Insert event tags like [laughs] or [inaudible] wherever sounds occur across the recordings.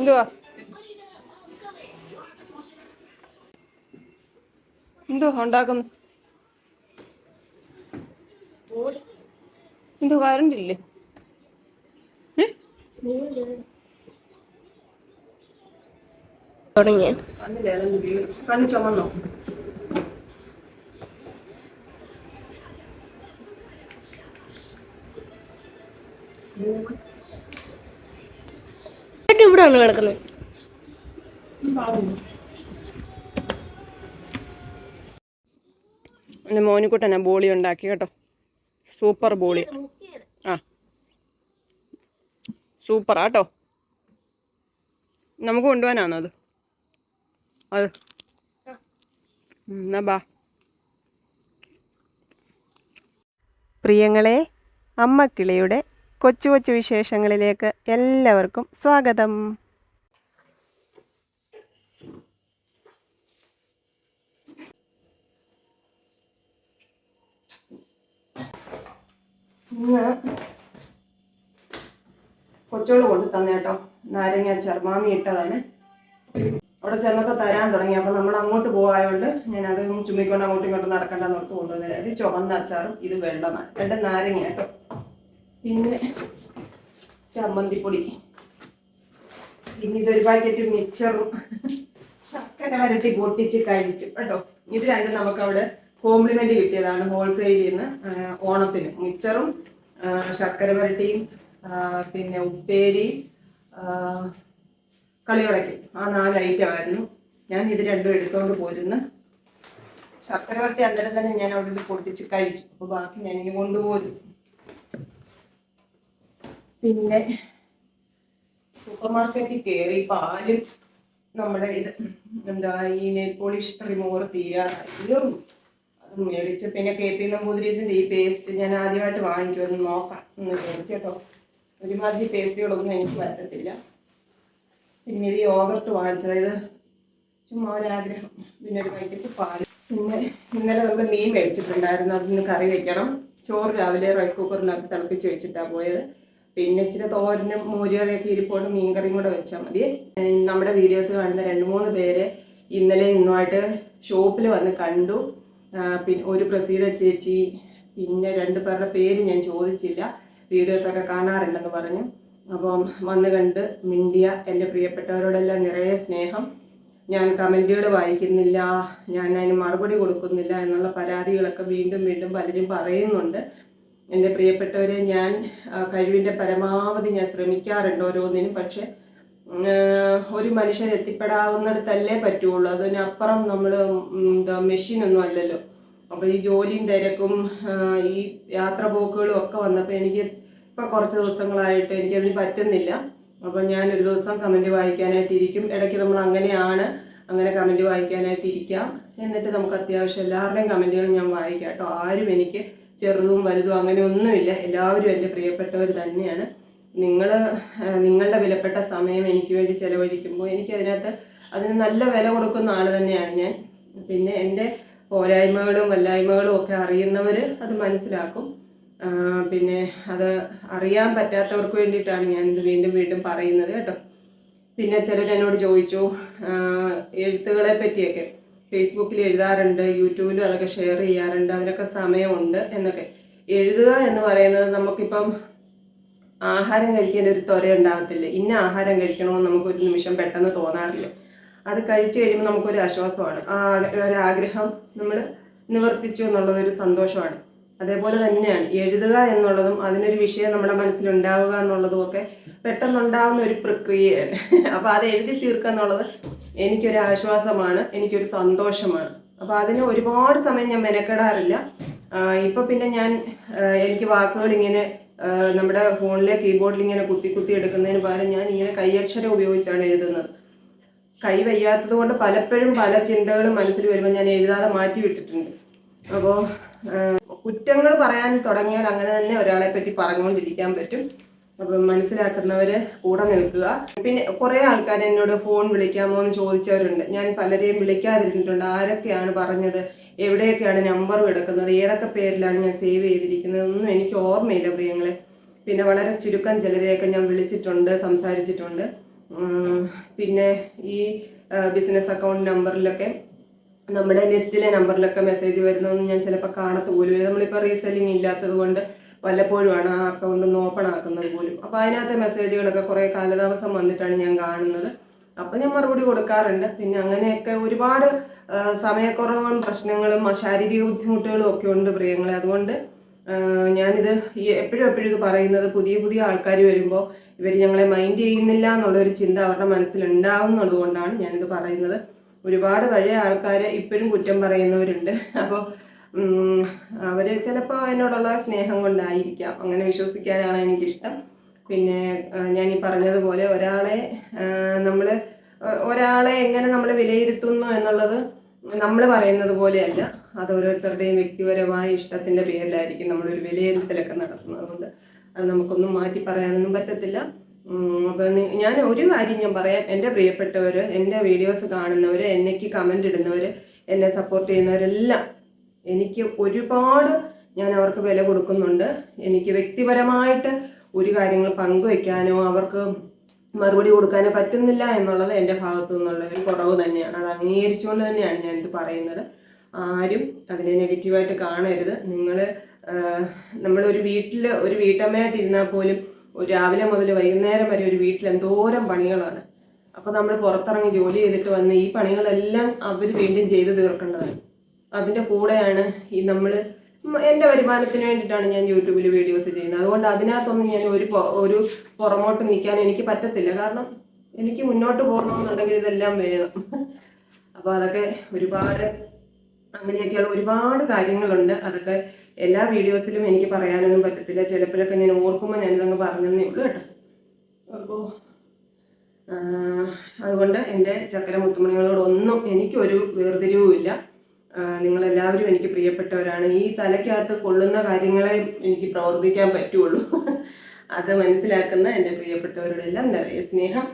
എന്തുവാ എന്തുവാ ഉണ്ടാക്കുന്നു എന്തോ കറണ്ട് ഇല്ലേ? തുടങ്ങിയ. കണ്ണ് ചുമന്നോ ഇവിടെ ആണ് കിടക്കുന്നത്. എന്റെ മോനിക്കുട്ടനാ ബോളി ഉണ്ടാക്കി കേട്ടോ. സൂപ്പർ ബോളി. ആ. സൂപ്പറാ കേട്ടോ. നമുക്ക് കൊണ്ടുപോകാനാണോ അത്? അത്. എന്നാ ബാ. പ്രിയങ്ങളെ അമ്മക്കിളിയുടെ കൊച്ചു കൊച്ചു വിശേഷങ്ങളിലേക്ക് എല്ലാവർക്കും സ്വാഗതം. ഇന്ന് കൊച്ചോൾ കൊണ്ട് തന്നെ കേട്ടോ നാരങ്ങ ചെറുമാമി ഇട്ടതാണ്. അവിടെ ചെന്നപ്പോൾ തരാൻ തുടങ്ങി. അപ്പം നമ്മൾ അങ്ങോട്ട് പോകായോണ്ട് ഞാൻ അത് ചുമ്മിക്കൊണ്ട് അങ്ങോട്ടും ഇങ്ങോട്ടും നടക്കണ്ടെന്ന് ഓർത്ത് കൊണ്ടുവന്നില്ല ഇത് ചുവന്ന അച്ചാറും ഇത് വെള്ളമാണ് രണ്ട് നാരങ്ങ കേട്ടോ പിന്നെ ചമ്മന്തിപ്പൊടി. പിന്നെ ഇതൊരു പാക്കറ്റ് മിച്ചറും. ശർക്കര വരട്ടി പൊട്ടിച്ച് കഴിച്ചു കേട്ടോ. ഇത് രണ്ടും നമുക്ക് അവിടെ കോംപ്ലിമെന്റ് കിട്ടിയതാണ് ഹോൾസെയിലിൽ നിന്ന് ഓണത്തിന്. മിച്ചറും ശർക്കര വരട്ടിയും പിന്നെ ഉപ്പേരി കളിയുടക്കി ആ നാല് ഐറ്റമായിരുന്നു ഞാൻ ഇത് രണ്ടും എടുത്തോണ്ട് പോരുന്നു. ശർക്കര വരട്ടി അന്നേരം തന്നെ ഞാൻ അവിടെ പൊട്ടിച്ച് കഴിച്ചു. അപ്പൊ ബാക്കി ഞാൻ ഇനി കൊണ്ടുപോരും. പിന്നെ സൂപ്പർ മാർക്കറ്റിൽ കയറി പാലും നമ്മുടെ ഇത് എന്താ ഈ നെയിൽ പോളിഷ് റിമൂവർ തീരാറായി അത് മേടിച്ച് പിന്നെ കെ പി നമ്പൂതിരീസിന്റെ ഈ പേസ്റ്റ് ഞാൻ ആദ്യമായിട്ട് വാങ്ങിക്കുമെന്ന് നോക്കാം. എന്ന് ചോദിച്ചേട്ടോ ഒരുമാതിരി പേസ്റ്റുകളൊന്നും എനിക്ക് പറ്റത്തില്ല പിന്നെ ഇത് യോഗർട്ട് വാങ്ങിച്ചത്. ചുമ്മാ ആഗ്രഹം പിന്നെ ഒരു പാക്കറ്റ് പാൽ പിന്നെ ഇന്നലെ നമ്മൾ മീൻ മേടിച്ചിട്ടുണ്ടായിരുന്നു. അതിന് കറി വെക്കണം. ചോറ് രാവിലെ റൈസ് കുക്കറിനകത്ത് തിളപ്പിച്ച് വെച്ചിട്ടാണ് പോയത്. പിന്നെ ഇച്ചിരി തോരനും മോരുകറിയൊക്കെ ഇരിപ്പോണ്ട്. മീൻകറിയും കൂടെ വെച്ചാൽ മതി. നമ്മുടെ വീഡിയോസ് കാണുന്ന രണ്ട് മൂന്ന് പേര് ഇന്നലെ ഇന്നുമായിട്ട് ഷോപ്പിൽ വന്ന് കണ്ടു. പിന്നെ ഒരു പ്രസീത ചേച്ചി പിന്നെ രണ്ട് പേരുടെ പേര് ഞാൻ ചോദിച്ചില്ല. വീഡിയോസൊക്കെ കാണാറുണ്ടെന്ന് പറഞ്ഞു. അപ്പം വന്ന് കണ്ട് മിണ്ടിയ എന്റെ പ്രിയപ്പെട്ടവരോടെല്ലാം നിറയെ സ്നേഹം. ഞാൻ കമന്റുകൾ വായിക്കുന്നില്ല. ഞാൻ അതിന് മറുപടി കൊടുക്കുന്നില്ല എന്നുള്ള പരാതികളൊക്കെ വീണ്ടും വീണ്ടും പലരും പറയുന്നുണ്ട്. എന്റെ പ്രിയപ്പെട്ടവരെ ഞാൻ കഴിവിന്റെ പരമാവധി ഞാൻ ശ്രമിക്കാറുണ്ട് ഓരോന്നിനും. പക്ഷെ ഒരു മനുഷ്യൻ എത്തിപ്പെടാവുന്നിടത്തല്ലേ പറ്റുള്ളൂ. അതിനപ്പുറം നമ്മൾ എന്താ മെഷീനൊന്നും അല്ലല്ലോ. അപ്പോൾ ഈ ജോലിയും തിരക്കും ഈ യാത്ര പോക്കുകളും ഒക്കെ വന്നപ്പോൾ എനിക്ക് ഇപ്പം കുറച്ച് ദിവസങ്ങളായിട്ട് എനിക്കതിന് പറ്റുന്നില്ല. അപ്പം ഞാൻ ഒരു ദിവസം കമന്റ് വായിക്കാനായിട്ട് ഇരിക്കും. ഇടയ്ക്ക് നമ്മൾ അങ്ങനെയാണ് അങ്ങനെ കമന്റ് വായിക്കാനായിട്ട് ഇരിക്കാം. എന്നിട്ട് നമുക്ക് അത്യാവശ്യം എല്ലാവരുടെയും കമന്റുകൾ ഞാൻ വായിക്കാം കേട്ടോ. ആരും എനിക്ക് ചെറുതും വലുതും അങ്ങനെ ഒന്നുമില്ല. എല്ലാവരും എന്റെ പ്രിയപ്പെട്ടവർ തന്നെയാണ്. നിങ്ങൾ നിങ്ങളുടെ വിലപ്പെട്ട സമയം എനിക്ക് വേണ്ടി ചെലവഴിക്കുമ്പോൾ എനിക്കതിനകത്ത് അതിന് നല്ല വില കൊടുക്കുന്ന ആൾ തന്നെയാണ് ഞാൻ. പിന്നെ എന്റെ പോരായ്മകളും വല്ലായ്മകളും ഒക്കെ അറിയുന്നവർ അത് മനസ്സിലാക്കും. പിന്നെ അത് അറിയാൻ പറ്റാത്തവർക്ക് വേണ്ടിയിട്ടാണ് ഞാൻ ഇത് വീണ്ടും വീണ്ടും പറയുന്നത് കേട്ടോ. പിന്നെ ചിലർ എന്നോട് ചോദിച്ചു എഴുത്തുകളെ പറ്റിയൊക്കെ. ഫേസ്ബുക്കിൽ എഴുതാറുണ്ട് യൂട്യൂബിലും അതൊക്കെ ഷെയർ ചെയ്യാറുണ്ട് അതിനൊക്കെ സമയമുണ്ട് എന്നൊക്കെ. എഴുതുക എന്ന് പറയുന്നത് നമുക്കിപ്പം ആഹാരം കഴിക്കാൻ ഒരു ത്വര ഉണ്ടാകത്തില്ല ഇന്ന ആഹാരം കഴിക്കണമെന്ന് നമുക്കൊരു നിമിഷം പെട്ടെന്ന് തോന്നാറില്ല. അത് കഴിച്ചു കഴിയുമ്പോൾ നമുക്കൊരു ആശ്വാസമാണ്. ആ ഒരാഗ്രഹം നമ്മൾ നിവർത്തിച്ചു എന്നുള്ളതൊരു സന്തോഷമാണ്. അതേപോലെ തന്നെയാണ് എഴുതുക എന്നുള്ളതും അതിനൊരു വിഷയം നമ്മുടെ മനസ്സിലുണ്ടാവുക എന്നുള്ളതും ഒക്കെ പെട്ടെന്നുണ്ടാവുന്ന ഒരു പ്രക്രിയയാണ്. അപ്പോൾ അത് എഴുതി തീർക്കുക എന്നുള്ളത് എനിക്കൊരു ആശ്വാസമാണ് എനിക്കൊരു സന്തോഷമാണ്. അപ്പോൾ അതിന് ഒരുപാട് സമയം ഞാൻ മെനക്കെടാറില്ല. ഇപ്പം പിന്നെ ഞാൻ എനിക്ക് വാക്കുകൾ ഇങ്ങനെ നമ്മുടെ ഫോണിലെ കീബോർഡിൽ ഇങ്ങനെ കുത്തി കുത്തി എടുക്കുന്നതിന് പകരം ഞാൻ ഇങ്ങനെ കൈയക്ഷരം ഉപയോഗിച്ചാണ് എഴുതുന്നത്. കൈ വയ്യാത്തത് കൊണ്ട് പലപ്പോഴും പല ചിന്തകളും മനസ്സിൽ വരുമ്പോൾ ഞാൻ എഴുതാതെ മാറ്റി വിട്ടിട്ടുണ്ട്. അപ്പോൾ കുറ്റങ്ങൾ പറയാൻ തുടങ്ങിയാൽ അങ്ങനെ തന്നെ ഒരാളെ പറ്റി പറഞ്ഞുകൊണ്ടിരിക്കാൻ പറ്റും. അപ്പം മനസ്സിലാക്കുന്നവര് കൂടെ നിൽക്കുക. പിന്നെ കുറേ ആൾക്കാർ എന്നോട് ഫോൺ വിളിക്കാമോ എന്ന് ചോദിച്ചവരുണ്ട്. ഞാൻ പലരെയും വിളിക്കാതിരുന്നിട്ടുണ്ട്. ആരൊക്കെയാണ് പറഞ്ഞത്? എവിടെയൊക്കെയാണ് നമ്പർ കിടക്കുന്നത്? ഏതൊക്കെ പേരിലാണ് ഞാൻ സേവ് ചെയ്തിരിക്കുന്നത്? ഒന്നും എനിക്ക് ഓർമ്മയില്ല പ്രിയങ്ങളെ. പിന്നെ വളരെ ചുരുക്കം ചിലരെയൊക്കെ ഞാൻ വിളിച്ചിട്ടുണ്ട് സംസാരിച്ചിട്ടുണ്ട്. പിന്നെ ഈ ബിസിനസ് അക്കൗണ്ട് നമ്പറിലൊക്കെ നമ്മുടെ ലിസ്റ്റിലെ നമ്പറിലൊക്കെ മെസ്സേജ് വരുന്നതൊന്നും ഞാൻ ചിലപ്പോൾ കാണത്തു പോലും. നമ്മളിപ്പോൾ റീസെല്ലിംഗ് ഇല്ലാത്തത് കൊണ്ട് വല്ലപ്പോഴുമാണ് ആ അക്കൗണ്ട് ഒന്ന് ഓപ്പൺ ആക്കുന്നത് പോലും. അപ്പോൾ അതിനകത്തെ മെസ്സേജുകളൊക്കെ കുറേ കാലതാമസം വന്നിട്ടാണ് ഞാൻ കാണുന്നത്. അപ്പം ഞാൻ മറുപടി കൊടുക്കാറുണ്ട്. പിന്നെ അങ്ങനെയൊക്കെ ഒരുപാട് സമയക്കുറവും പ്രശ്നങ്ങളും ശാരീരിക ബുദ്ധിമുട്ടുകളും ഒക്കെ ഉണ്ട് പ്രിയങ്ങളെ. അതുകൊണ്ട് ഞാനിത് എപ്പോഴും എപ്പോഴും ഇത് പറയുന്നത് പുതിയ പുതിയ ആൾക്കാർ വരുമ്പോൾ ഇവർ ഞങ്ങളെ മൈൻഡ് ചെയ്യുന്നില്ല എന്നുള്ളൊരു ചിന്ത അവരുടെ മനസ്സിൽ ഉണ്ടാവുന്നത് കൊണ്ടാണ് ഞാനിത് പറയുന്നത്. ഒരുപാട് പഴയ ആൾക്കാരെ ഇപ്പോഴും കുറ്റം പറയുന്നവരുണ്ട്. അപ്പോൾ അവർ ചിലപ്പോൾ എന്നോടുള്ള സ്നേഹം കൊണ്ടായിരിക്കാം. അങ്ങനെ വിശ്വസിക്കാനാണ് എനിക്കിഷ്ടം. പിന്നെ ഞാൻ ഈ പറഞ്ഞതുപോലെ ഒരാളെ നമ്മൾ ഒരാളെ എങ്ങനെ നമ്മൾ വിലയിരുത്തുന്നു എന്നുള്ളത് നമ്മൾ പറയുന്നത് പോലെയല്ല. അത് ഓരോരുത്തരുടെയും വ്യക്തിപരമായ ഇഷ്ടത്തിന്റെ പേരിലായിരിക്കും നമ്മളൊരു വിലയിരുത്തലൊക്കെ നടത്തുന്നത് അതുകൊണ്ട് അത് നമുക്കൊന്നും മാറ്റി പറയാനൊന്നും പറ്റത്തില്ല. അപ്പം ഞാൻ ഒരു കാര്യം ഞാൻ പറയാം. എന്റെ പ്രിയപ്പെട്ടവർ എന്റെ വീഡിയോസ് കാണുന്നവർ എന്നേക്ക് കമന്റ് ഇടുന്നവർ എന്നെ സപ്പോർട്ട് ചെയ്യുന്നവരെല്ലാം എനിക്ക് ഒരുപാട് ഞാൻ അവർക്ക് വില കൊടുക്കുന്നുണ്ട്. എനിക്ക് വ്യക്തിപരമായിട്ട് ഒരു കാര്യങ്ങൾ പങ്കുവെക്കാനോ അവർക്ക് മറുപടി കൊടുക്കാനോ പറ്റുന്നില്ല എന്നുള്ളത് എന്റെ ഭാഗത്തു നിന്നുള്ള ഒരു കുറവ് തന്നെയാണ്. അത് അംഗീകരിച്ചുകൊണ്ട് തന്നെയാണ് ഞാൻ ഇത് പറയുന്നത്. ആരും അതിനെ നെഗറ്റീവായിട്ട് കാണരുത്. നിങ്ങൾ നമ്മളൊരു വീട്ടിൽ ഒരു വീട്ടമ്മയായിട്ട് ഇരുന്നാൽ പോലും ഒരു രാവിലെ മുതൽ വൈകുന്നേരം വരെ ഒരു വീട്ടിൽ എന്തോരം പണികളാണ്. അപ്പോൾ നമ്മൾ പുറത്തിറങ്ങി ജോലി ചെയ്തിട്ട് വന്ന് ഈ പണികളെല്ലാം അവർ വീണ്ടും ചെയ്തു തീർക്കേണ്ടതാണ്. അതിന്റെ കൂടെയാണ് ഈ നമ്മൾ എന്റെ വരുമാനത്തിന് വേണ്ടിയിട്ടാണ് ഞാൻ യൂട്യൂബിൽ വീഡിയോസ് ചെയ്യുന്നത്. അതുകൊണ്ട് അതിനകത്തൊന്നും ഞാൻ ഒരു ഒരു പുറമോട്ട് നിൽക്കാൻ എനിക്ക് പറ്റത്തില്ല. കാരണം എനിക്ക് മുന്നോട്ട് പോകണമെന്നുണ്ടെങ്കിൽ ഇതെല്ലാം വേണം. അപ്പോൾ അതൊക്കെ ഒരുപാട് അങ്ങനെയൊക്കെയുള്ള ഒരുപാട് കാര്യങ്ങളുണ്ട്. അതൊക്കെ എല്ലാ വീഡിയോസിലും എനിക്ക് പറയാനൊന്നും പറ്റത്തില്ല. ചിലപ്പോഴൊക്കെ ഞാൻ ഓർക്കുമ്പോൾ ഞാനിതങ്ങ് പറഞ്ഞതേ ഉള്ളൂ കേട്ടോ. അപ്പോൾ അതുകൊണ്ട് എന്റെ ചക്കര മുത്തുമണികളോടൊന്നും എനിക്കൊരു വേർതിരിവുമില്ല. നിങ്ങളെല്ലാവരും എനിക്ക് പ്രിയപ്പെട്ടവരാണ്. ഈ തലയ്ക്കകത്ത് കൊള്ളുന്ന കാര്യങ്ങളെ എനിക്ക് പ്രവർത്തിക്കാൻ പറ്റുള്ളൂ. അത് മനസ്സിലാക്കുന്ന എന്റെ പ്രിയപ്പെട്ടവരോടെല്ലാം നിറയെ സ്നേഹം.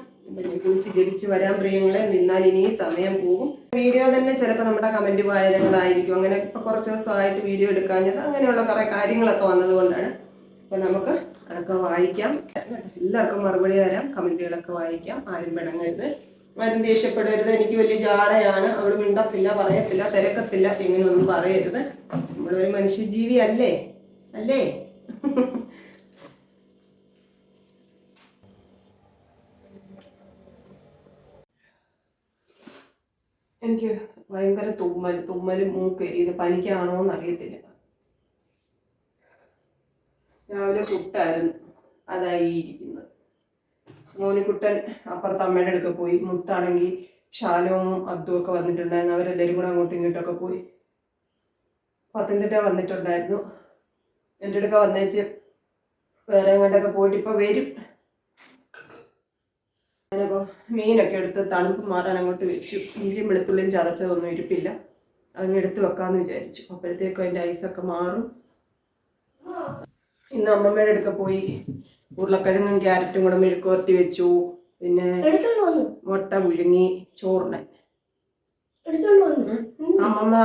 കുളിച്ച് ജപിച്ച് വരാൻ പ്രിയങ്ങളെ നിന്നാൽ ഇനിയും സമയം പോകും. വീഡിയോ തന്നെ ചിലപ്പോൾ നമ്മുടെ കമന്റ് വായനകളായിരിക്കും അങ്ങനെ ഇപ്പോൾ കുറച്ച് ദിവസമായിട്ട് വീഡിയോ എടുക്കാഞ്ഞത് അങ്ങനെയുള്ള കുറേ കാര്യങ്ങളൊക്കെ വന്നതുകൊണ്ടാണ്. അപ്പോൾ നമുക്ക് അതൊക്കെ വായിക്കാം. എല്ലാവർക്കും മറുപടി തരാം. കമന്റുകളൊക്കെ വായിക്കാം. ആരും പിണങ്ങരുത്. ആരും ദേഷ്യപ്പെടരുത്. എനിക്ക് വലിയ ജാടയാണ്. അവൾ മിണ്ടത്തില്ല പറയത്തില്ല തിരക്കത്തില്ല. ഇങ്ങനെയൊന്നും പറയരുത്. നമ്മളൊരു മനുഷ്യജീവി അല്ലേ? അല്ലേ? എനിക്ക് ഭയങ്കര തുമ്മൽ തുമ്മലും മൂക്ക് ഇത് പനിക്കാണോ എന്ന് അറിയത്തില്ല രാവിലെ പുട്ടായിരുന്നു. അതായി ഇരിക്കുന്നത്. മോനിക്കുട്ടൻ അപ്പുറത്ത് അമ്മയുടെ അടുക്ക പോയി. മുത്താണെങ്കിൽ ഷാലവും അബ്ദും ഒക്കെ വന്നിട്ടുണ്ടായിരുന്നു. അവരെല്ലാവരും കൂടെ അങ്ങോട്ടും ഇങ്ങോട്ടൊക്കെ പോയി. പത്തനംതിട്ട വന്നിട്ടുണ്ടായിരുന്നു. എന്റെ അടുക്ക വന്നേച്ച് വേറെ എങ്ങോട്ടൊക്കെ പോയിട്ട് ഇപ്പോൾ വരും. ഞാനപ്പോൾ മീനൊക്കെ എടുത്ത് തണുപ്പ് മാറാൻ അങ്ങോട്ട് വെച്ചു. ഇഞ്ചിയും വെളുത്തുള്ളിയും ചതച്ചതൊന്നും ഇരിപ്പില്ല. അങ്ങ് എടുത്ത് വെക്കാമെന്ന് വിചാരിച്ചു. അപ്പോഴത്തേക്കും അതിന്റെ ഐസൊക്കെ മാറും. ഇന്ന് അമ്മമ്മയുടെ അടുക്ക പോയി ഉരുളക്കിഴങ്ങും ക്യാരറ്റും കൂടെ മെഴുക്കുവർത്തി വെച്ചു. പിന്നെ മുട്ട പുഴുങ്ങി ചോറിന്. അമ്മമ്മ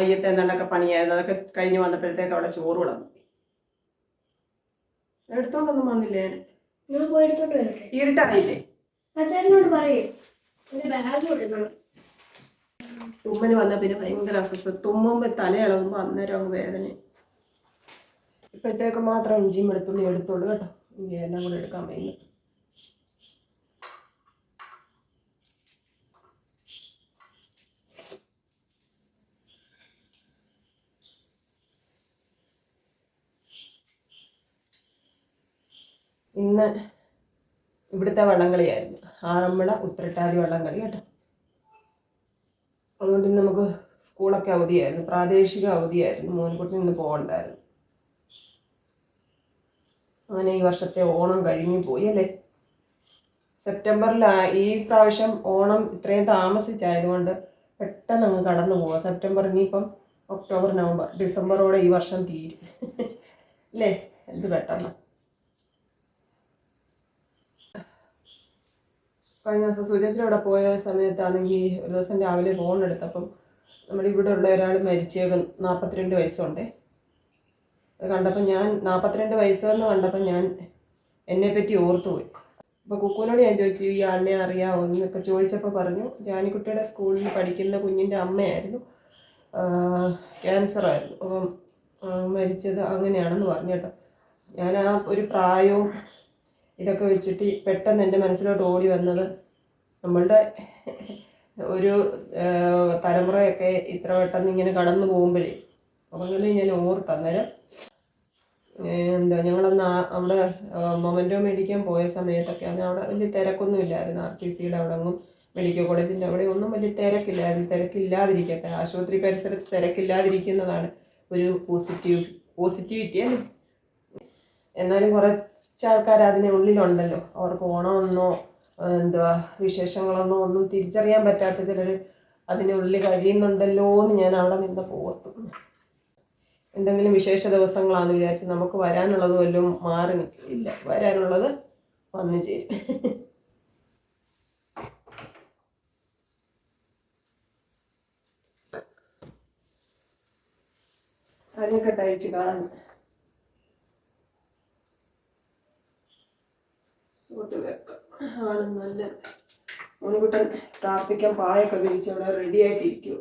അയ്യത്തെ എന്താണ്ടൊക്കെ പണിയായിരുന്നു. അതൊക്കെ കഴിഞ്ഞ് വന്നപ്പോഴത്തേക്ക് അവിടെ ചോറ് വിളമ്പി. എടുത്തോണ്ടൊന്നും വന്നില്ലേ? ഇരുട്ടായില്ലേ? തുമ്മന് വന്ന പിന്നെ ഭയങ്കര അസ്വസ്ഥ. തുമ്മുമ്പോ തലയിളകുമ്പോ അന്നേരം അങ്ങ് വേദന ഇപ്പോഴത്തേക്ക് മാത്രം ഇഞ്ചിയും വെളുത്തുള്ളി എടുത്തോളൂ കേട്ടോ. ഇനി എല്ലാം കൂടെ എടുക്കാൻ വയ്യ. ഇന്ന് ഇവിടുത്തെ വള്ളംകളിയായിരുന്നു. ആറന്മുള ഉത്രട്ടാതി വള്ളംകളി കേട്ടോ. അതുകൊണ്ട് ഇന്ന് നമുക്ക് സ്കൂളൊക്കെ അവധിയായിരുന്നു. പ്രാദേശിക അവധിയായിരുന്നു. മോൻകുട്ടി ഇന്ന് പോകണ്ടായിരുന്നു. അങ്ങനെ ഈ വർഷത്തെ ഓണം കഴിഞ്ഞു പോയി അല്ലേ? സെപ്റ്റംബറിൽ ഈ പ്രാവശ്യം ഓണം ഇത്രയും താമസിച്ചായതുകൊണ്ട് പെട്ടെന്ന് അങ്ങ് കടന്നു പോവാം. സെപ്റ്റംബർ ഇനിയിപ്പം ഒക്ടോബർ നവംബർ ഡിസംബറോടെ ഈ വർഷം തീരും. അല്ലേ? എന്ത് പെട്ടെന്ന്. കഴിഞ്ഞ ദിവസം സുജേഷിന്റെ പോയ സമയത്താണെങ്കിൽ ഒരു ദിവസം രാവിലെ ഫോൺ എടുത്തപ്പം നമ്മുടെ ഇവിടെ ഉള്ള ഒരാൾ മരിച്ചേക്കും നാൽപ്പത്തിരണ്ട് വയസ്സുണ്ടേ. കണ്ടപ്പോൾ ഞാൻ നാൽപ്പത്തിരണ്ട് വയസ്സെന്ന് കണ്ടപ്പോൾ ഞാൻ എന്നെ പറ്റി ഓർത്തു പോയി അപ്പോൾ കുക്കുവിനോട് ഞാൻ ചോദിച്ചു ഈ ആളിനെ അറിയാമോ എന്നൊക്കെ ചോദിച്ചപ്പോൾ പറഞ്ഞു ജാനിക്കുട്ടിയുടെ സ്കൂളിൽ പഠിക്കുന്ന കുഞ്ഞിന്റെ അമ്മയായിരുന്നു. ക്യാൻസറായിരുന്നു. അപ്പം മരിച്ചത് അങ്ങനെയാണെന്ന് പറഞ്ഞു കേട്ടോ. ഞാൻ ആ ഒരു പ്രായവും ഇതൊക്കെ വെച്ചിട്ട് പെട്ടെന്ന് എന്റെ മനസ്സിലോട്ട് ഓടി വന്നത് നമ്മളുടെ ഒരു തലമുറയൊക്കെ ഇത്ര പെട്ടെന്ന് ഇങ്ങനെ കടന്നു പോകുമ്പോഴേ. അങ്ങനെ ഞാൻ ഓർത്ത് അന്നേരം ഏഹ് എന്താ ഞങ്ങളന്ന് അവിടെ മൊമെന്റോ മേടിക്കാൻ പോയ സമയത്തൊക്കെ അന്ന് അവിടെ വലിയ തിരക്കൊന്നും ഇല്ലായിരുന്നു ആർ സി സിയുടെ അവിടെ ഒന്നും മെഡിക്കൽ കോളേജിന്റെ അവിടെ ഒന്നും വലിയ തിരക്കില്ലായിരുന്നു. തിരക്കില്ലാതിരിക്കട്ടെ. ആശുപത്രി പരിസരത്ത് തിരക്കില്ലാതിരിക്കുന്നതാണ് ഒരു പോസിറ്റീവ് പോസിറ്റിവിറ്റി അല്ലേ? എന്നാലും കുറച്ച് ആൾക്കാർ അതിന്റെ ഉള്ളിലുണ്ടല്ലോ. അവർക്ക് ഓണമൊന്നോ എന്തുവാ വിശേഷങ്ങളൊന്നോ ഒന്നും തിരിച്ചറിയാൻ പറ്റാത്ത ചിലർ അതിനുള്ളിൽ കഴിയുന്നുണ്ടല്ലോ എന്ന് ഞാൻ അവിടെ നിന്ന് പോർത്തു എന്തെങ്കിലും വിശേഷ ദിവസങ്ങളാണെന്ന് വിചാരിച്ച് നമുക്ക് വരാനുള്ളത് വല്ലതും മാറി നിൽക്കില്ല വരാനുള്ളത് വന്നു ചേരും. അതിനൊക്കെ കാണും. ഇങ്ങോട്ട് വെക്കാം. ആണ് നല്ലത്. മുൻകുട്ടൻ പ്രാർത്ഥിക്കാൻ പായൊക്കെ വിരിച്ച് അവിടെ റെഡി ആയിട്ടിരിക്കുക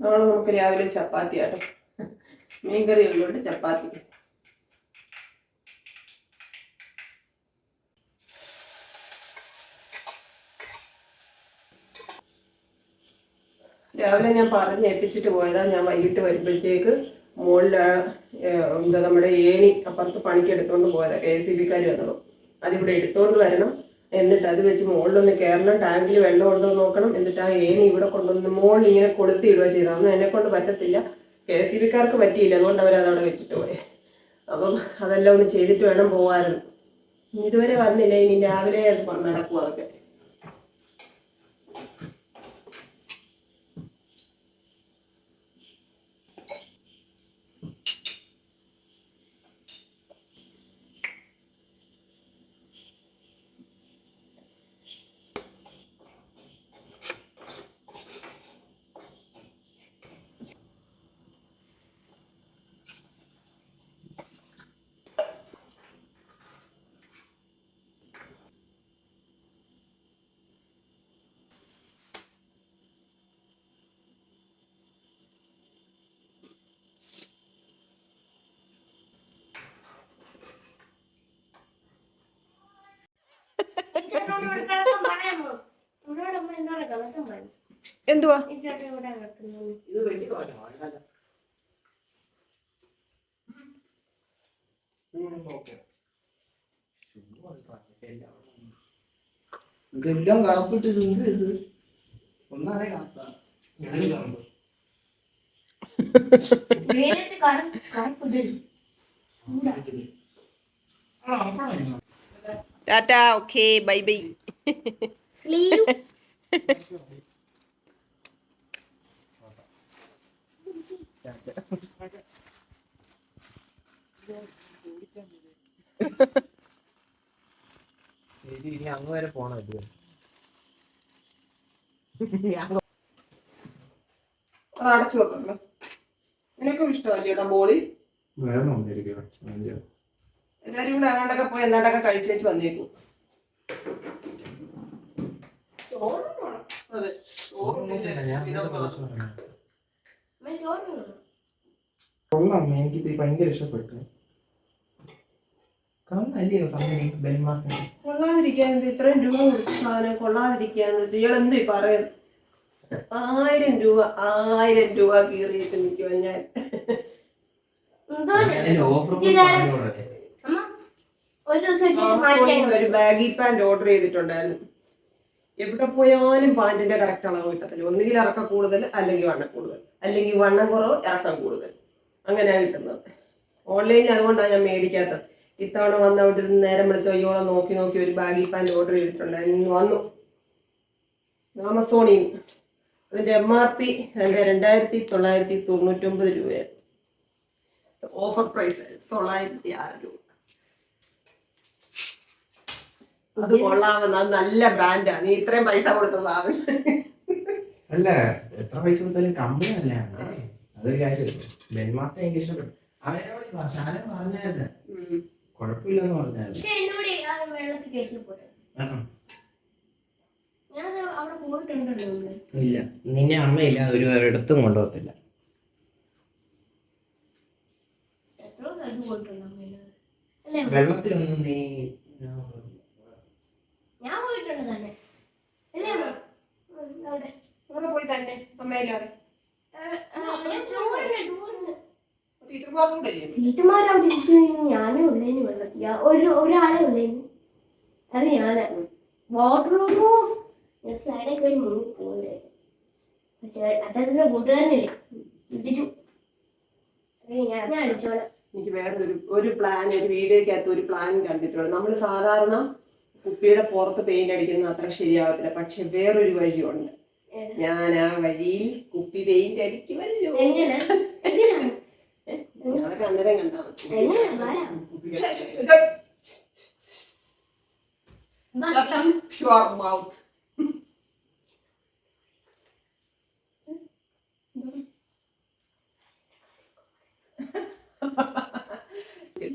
നാളെ നമുക്ക് രാവിലെ ചപ്പാത്തി ആട്ടോ. മീൻകറി ഉള്ളതുകൊണ്ട് ചപ്പാത്തി. രാവിലെ ഞാൻ പറഞ്ഞ് ഏൽപ്പിച്ചിട്ട് പോയതാ. ഞാൻ വൈകിട്ട് വരുമ്പോഴത്തേക്ക് മുകളിൽ എന്താ നമ്മുടെ ഏണി അപ്പുറത്ത് പണിക്ക് എടുത്തോണ്ട് പോയതാ. കെ എസ് സി ബിക്കാർ വന്നതും അതിവിടെ എടുത്തോണ്ട് വരണം. എന്നിട്ട് അത് വെച്ച് മുകളിലൊന്ന് കയറണം ടാങ്കിൽ വെള്ളം ഉണ്ടോ നോക്കണം. എന്നിട്ട് ആ ഏണി ഇവിടെ കൊണ്ടുവന്ന് മുകളിൽ ഇങ്ങനെ കൊളുത്തിയിടുക ചെയ്തത്. അതൊന്നും എന്നെ കൊണ്ട് പറ്റത്തില്ല. കെ എസ് സി ബിക്കാർക്ക് പറ്റിയില്ല. അതുകൊണ്ട് അവരതവിടെ വെച്ചിട്ട് പോയി. അപ്പം അതെല്ലാം ഒന്ന് ചെയ്തിട്ട് വേണം പോകാനും ഇതുവരെ വന്നില്ല. ഇനി രാവിലെ നടക്കുക നടക്കും അതൊക്കെ? എന്തുവാ? ഇതെല്ലാം കറുപ്പിട്ടിട്ടുണ്ട് ഇത് കട കടപ്പിടൽ ടാറ്റ ഓക്കെ ബൈ ബൈ ഇനി അങ്ങ് വരെ പോണോ അത് അടച്ചു വെക്കണം നിനക്കും ഇഷ്ടമല്ലേടാ ബോളി വേണം എല്ലാരും കൂടെ അങ്ങോട്ടൊക്കെ പോയി എന്നാണ്ടൊക്കെ കഴിച്ചേച്ച് വന്നേക്കും. അതെ. കൊള്ളാം എനിക്കിത് ഭയങ്കര ഇഷ്ടപ്പെട്ടു. കൊള്ളാതിരിക്കാൻ ഇത്രയും രൂപ കൊടുത്ത സാധനം കൊള്ളാതിരിക്കാന്ന് വെച്ചാൽ ഇയാൾ എന്ത് പറയുന്നു? ആയിരം രൂപ ആയിരം രൂപ കീറി വെച്ച് നിൽക്കുവാ ഞാൻ ഓഫർ ഒരു ദിവസം ഒരു ബാഗി പാന്റ് ഓർഡർ ചെയ്തിട്ടുണ്ടായിരുന്നു. എവിടെ പോയാലും പാന്റിന്റെ കറക്റ്റ് അളവ് കിട്ടത്തില്ല. ഒന്നുകിൽ ഇറക്കം കൂടുതൽ അല്ലെങ്കിൽ വണ്ണം കൂടുതൽ. അല്ലെങ്കിൽ വണ്ണം കുറവ് ഇറക്കം കൂടുതൽ. അങ്ങനെയാണ് കിട്ടുന്നത്. ഓൺലൈനിൽ അതുകൊണ്ടാണ് ഞാൻ മേടിക്കാത്തത്. ഇത്തവണ വന്ന അവിടെ നേരം എടുത്ത് അയ്യോളം നോക്കി നോക്കി ഒരു ബാഗി പാന്റ് ഓർഡർ ചെയ്തിട്ടുണ്ടായിരുന്നു വന്നു. ആമസോണിൽ അതിന്റെ അതിന്റെ എം ആർ പി രണ്ടായിരത്തി തൊള്ളായിരത്തി തൊണ്ണൂറ്റൊമ്പത് രൂപയാണ് ഓഫർ പ്രൈസ് തൊള്ളായിരത്തി ആറ് രൂപ അത് കൊള്ളാമെന്ന് അത് നല്ല ബ്രാൻഡാ നീ ഇത്രയും പൈസ കൊടുത്ത സാധനം. അല്ല എത്ര പൈസ കൊടുത്താലും കമ്പനി നല്ലതാണ് അതൊരു കാര്യമില്ല ബെൻമാർട്ട് എനിക്ക് ഇഷ്ടപ്പെട്ടു. അവനോട് ഈ ശാല പറഞ്ഞായിരുന്നു. കുഴപ്പമില്ലെന്ന് പറഞ്ഞായിരുന്നു. ഇല്ല. നിന്നെ അമ്മയില്ല ഒരു ഒരിടത്തും കൊണ്ടുപോകത്തില്ല. അല്ലേ? വെള്ളത്തിലൊന്നും നീ തന്നെ അല്ലേ അവിടെ. അവിടെ പോയി തന്നെ അമ്മയില്ലാതെ ടീച്ചർമാരവിടെ ഞാനും ഉള്ളേന് ഒരു ഒരാളെ ഉള്ളേന് അത് ഞാനാ. വാട്ടർ ഞാൻ സ്ലൈഡൊക്കെ ഒരു മുങ്ങി പോകുന്നത് അച്ഛന്റെ കൂട്ടുകാരനില്ലേ? ഇടിച്ചു. അത് ഞാൻ ഞാൻ അടിച്ചോളാം. എനിക്ക് വേറൊരു ഒരു പ്ലാൻ ഒരു വീഡിയോക്കകത്ത് ഒരു പ്ലാൻ കണ്ടിട്ടുള്ളൂ. നമ്മൾ സാധാരണ കുപ്പിയുടെ പുറത്ത് പെയിന്റ് അടിക്കുന്നത് അത്ര ശരിയാവത്തില്ല. പക്ഷെ വേറൊരു വഴിയുണ്ട്. ഞാൻ ആ വഴിയിൽ കുപ്പി പെയിന്റ് അടിക്കുമല്ലോ. അതൊക്കെ അന്നേരം കണ്ടാ? മതി. മൗത്ത്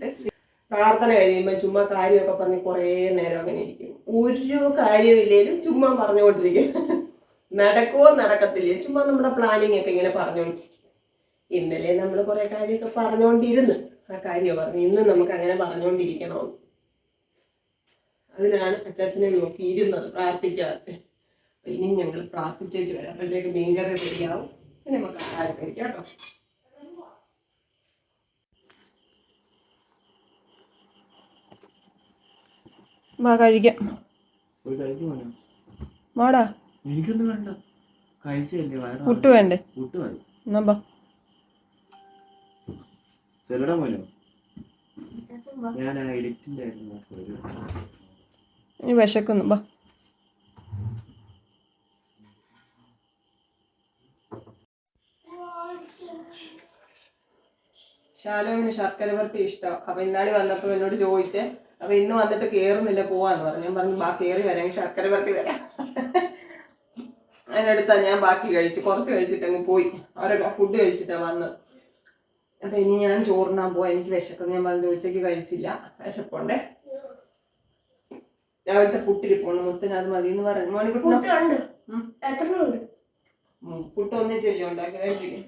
വരാം പ്രാർത്ഥന കഴിയുമ്പോൾ ചുമ്മാ കാര്യമൊക്കെ പറഞ്ഞ് കുറേ നേരം അങ്ങനെ ഇരിക്കും. ഒരു കാര്യമില്ലേലും ചുമ്മാ പറഞ്ഞുകൊണ്ടിരിക്കും. നടക്കുമോ നടക്കത്തില്ലേ. ചുമ്മാ നമ്മുടെ പ്ലാനിങ് ഒക്കെ ഇങ്ങനെ പറഞ്ഞുകൊണ്ടിരിക്കും. ഇന്നലെ നമ്മൾ കുറെ കാര്യമൊക്കെ പറഞ്ഞുകൊണ്ടിരുന്നു. ആ കാര്യം പറഞ്ഞു. ഇന്ന് നമുക്ക് അങ്ങനെ പറഞ്ഞുകൊണ്ടിരിക്കണമെന്ന് അതിനാണ് അച്ചാച്ചനെ നോക്കിയിരുന്നത് പ്രാർത്ഥിക്കാതെ. ഇനി ഞങ്ങൾ പ്രാർത്ഥിച്ചേച്ച് വരാം. അപ്പോഴത്തേക്ക് മീൻകറി റെഡിയാവും. പിന്നെ നമുക്ക് ആഹാരം കേട്ടോ. വാ കഴിക്കാം. വാടാ. എനിക്കൊന്നും വേണ്ട. കഴിച്ചല്ലേ വയറ് പുട്ട് വേണ്ടേ? പുട്ട് മതി. എന്നാ ബാ ചെറുട മോനോ. ഞാൻ എഡിറ്റിന്റെ ഇനി വിശക്കുന്നു. ബാ ശാലോമിന് ശർക്കര വരട്ടി ഇഷ്ടം? അപ്പൊ ഇന്നാളി വന്നപ്പോ എന്നോട് ചോദിച്ചേ അപ്പൊ ഇന്ന് വന്നിട്ട് കേറുന്നില്ല പോവാന്ന് പറഞ്ഞു. ഞാൻ പറഞ്ഞു ബാ കേറി വരാൻ ശർക്കര വരട്ടി തരാം. അതിനടുത്താ ഞാൻ ബാക്കി കഴിച്ചു. കുറച്ച് കഴിച്ചിട്ട് അങ്ങ് പോയി. അവരൊക്കെ ഫുഡ് കഴിച്ചിട്ടാ വന്നത്. അപ്പൊ ഇനി ഞാൻ ചോറിനാൻ പോവാ. എനിക്ക് വിശക്കുന്നു. ഞാൻ പറഞ്ഞു ഉച്ചയ്ക്ക് കഴിച്ചില്ല. വിശപ്പുണ്ടേ. രാവിലത്തെ പുട്ടിരിപ്പുണ്ട് മുത്തിന് അത് മതി എന്ന് പറഞ്ഞു. മോനെ ഉം, പുട്ട് ഒന്നിച്ചല്ലേ ഉണ്ടാക്കി കഴിപ്പിക്കും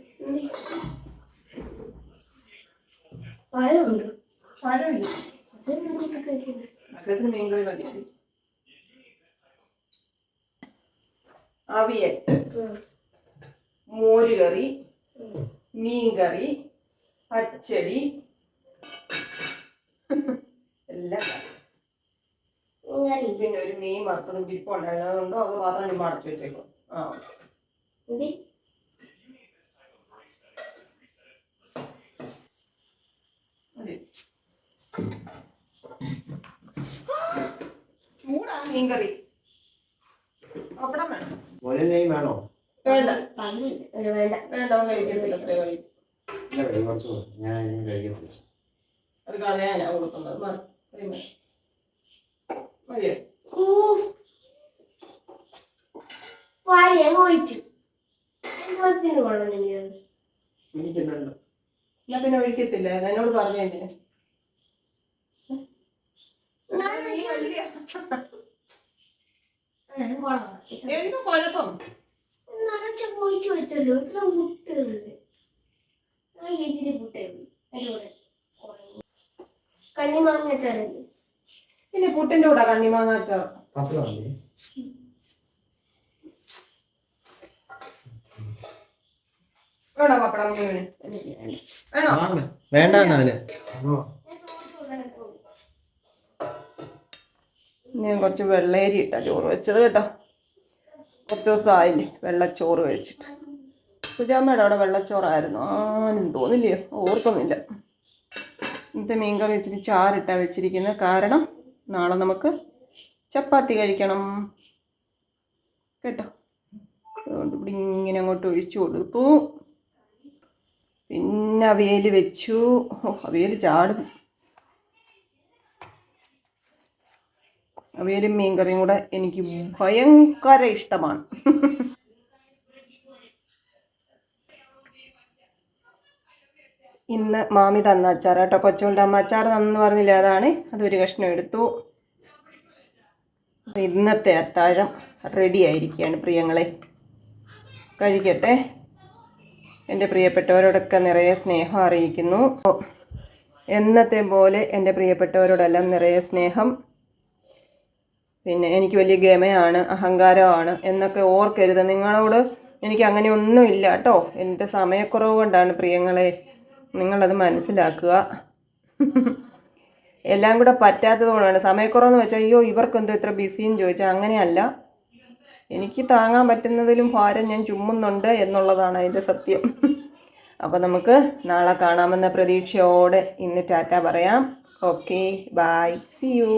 പഴമുണ്ട് പഴമുണ്ട് അവിയൽ മോരുകറി മീൻകറി പച്ചടി എല്ലാം. പിന്നെ ഒരു മീൻ വറുത്തതും ബിരിപ്പുണ്ടായിരുന്നു അതുകൊണ്ടോ അത് പാത്രം ചുമ്മാ അടച്ചു വെച്ചേക്കും ആ മതി ചൂടാ മീൻകറി. പപ്പടം വേണം. വേണോ? വേണ്ട. വേണ്ട. വേണ്ട കഴിക്കത്തില്ല. ഞാൻ കഴിക്കത്തില്ല അത് കളയാനാ കൊടുക്കുന്നത്. മതിയോ? വാരി അങ്ങ് ഒഴിച്ചു. എന്തിനു കൊള്ളുന്നില്ല എനിക്കുന്നുണ്ട് എന്നാ പിന്നെ ഒഴിക്കത്തില്ല? എന്നോട് പറഞ്ഞു എന്തിന് നീ വലിയ എന്ത് കുഴപ്പം? നിറച്ച പൊഴിച്ചു വെച്ചല്ലോ. ഇത്ര മുട്ടുണ്ട് ആ പുട്ടേ ഉള്ളൂ. അതിലൂടെ കണ്ണിമാങ്ങ ചരൽ പിന്നെ പുട്ടിന്റെ കൂടെ കണ്ണിമാങ്ങ അച്ചാർ. വേണോ പപ്പടം വേണോ? വേണ്ട എന്നാൽ. ഞാൻ കുറച്ച് വെള്ളേരി ഇട്ടാ ചോറ് വെച്ചത് കേട്ടോ. കുറച്ച് ദിവസം ആയില്ലേ വെള്ളച്ചോറ് കഴിച്ചിട്ട്. സുജാമ്മയുടെ അവിടെ വെള്ളച്ചോറായിരുന്നു. ആനും തോന്നില്ലയോ? ഓർക്കുന്നില്ല. ഇന്നത്തെ മീൻകറി ഇച്ചിരി ചാറിട്ടാ വെച്ചിരിക്കുന്നത്. കാരണം നാളെ നമുക്ക് ചപ്പാത്തി കഴിക്കണം. കേട്ടോ? അതുകൊണ്ട് ഇവിടെ ഇങ്ങനെ അങ്ങോട്ട് ഒഴിച്ചു കൊടുത്തു. പിന്നെ അവിയൽ വെച്ചു. അവിയൽ ചാടും. അവിയലും മീൻകറിയും കൂടെ എനിക്ക് ഭയങ്കര ഇഷ്ടമാണ്. ഇന്ന് മാമി തന്ന അച്ചാർ കേട്ടോ. കൊച്ചുകൊണ്ട് അമ്മ അച്ചാർ തന്നെന്ന് പറഞ്ഞില്ല? അതാണ്. അതൊരു കഷ്ണം എടുത്തു. ഇന്നത്തെ അത്താഴം റെഡി ആയിരിക്കുകയാണ് പ്രിയങ്ങളെ. കഴിക്കട്ടെ. എന്റെ പ്രിയപ്പെട്ടവരോടൊക്കെ നിറയെ സ്നേഹം അറിയിക്കുന്നു. എന്നത്തെ പോലെ എന്റെ പ്രിയപ്പെട്ടവരോടെല്ലാം നിറയെ സ്നേഹം. പിന്നെ എനിക്ക് വലിയ ഗമയാണ് അഹങ്കാരമാണ് എന്നൊക്കെ ഓർക്കരുത്. നിങ്ങളോട് എനിക്ക് അങ്ങനെ ഒന്നുമില്ല കേട്ടോ. എന്റെ സമയക്കുറവ് കൊണ്ടാണ് പ്രിയങ്ങളെ നിങ്ങളത് മനസ്സിലാക്കുക. [laughs] എല്ലാം കൂടെ പറ്റാത്തത് കൊണ്ടാണ്. സമയക്കുറവെന്ന് വെച്ചാൽ അയ്യോ ഇവർക്കെന്തോ ഇത്ര ബിസിയും ചോദിച്ചാൽ അങ്ങനെയല്ല. എനിക്ക് താങ്ങാൻ പറ്റുന്നതിലും ഭാരം ഞാൻ ചുമ്മുന്നുണ്ട് എന്നുള്ളതാണ് അതിന്റെ സത്യം. [laughs] അപ്പോൾ നമുക്ക് നാളെ കാണാമെന്ന പ്രതീക്ഷയോടെ ഇന്ന് ടാറ്റ പറയാം. Okay bye. C U